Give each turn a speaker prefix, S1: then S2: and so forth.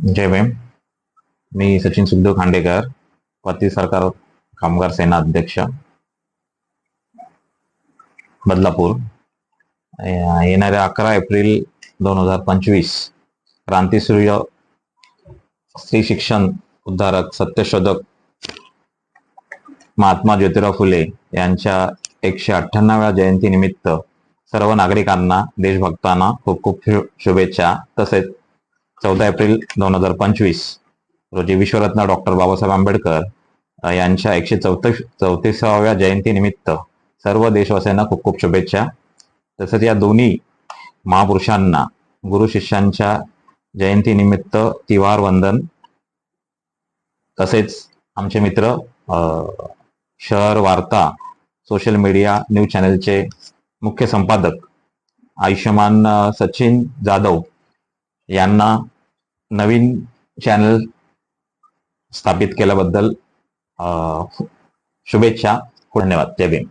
S1: जय भीम. मी सचिन सुखदेव खांडेकर पती सरकार कामगार सेना अध्यक्ष बदलापूर. येणाऱ्या अकरा एप्रिल दोन हजार पंचवीस क्रांतीसूर्य स्त्री शिक्षण उद्धारक सत्यशोधक महात्मा ज्योतिराव फुले यांच्या एकशे अठ्ठ्याण्णव्या जयंतीनिमित्त सर्व नागरिकांना देशभक्तांना खूप खूप शुभेच्छा. तसेच चौदा एप्रिल दोन हजार पंचवीस रोजी विश्वरत्न डॉक्टर बाबासाहेब आंबेडकर यांच्या एकशे चौतीस चौतीसाव्या जयंतीनिमित्त सर्व देशवासियांना खूप खूप शुभेच्छा. तसंच या दोन्ही महापुरुषांना गुरु शिष्यांच्या जयंतीनिमित्त तिवार वंदन तसेच आमचे मित्र शहर वार्ता सोशल मीडिया न्यूज चॅनलचे मुख्य संपादक आयुष्यमान सचिन जाधव यांना नवीन चॅनल स्थापित केल्याबद्दल शुभेच्छा. धन्यवाद. जय भीम.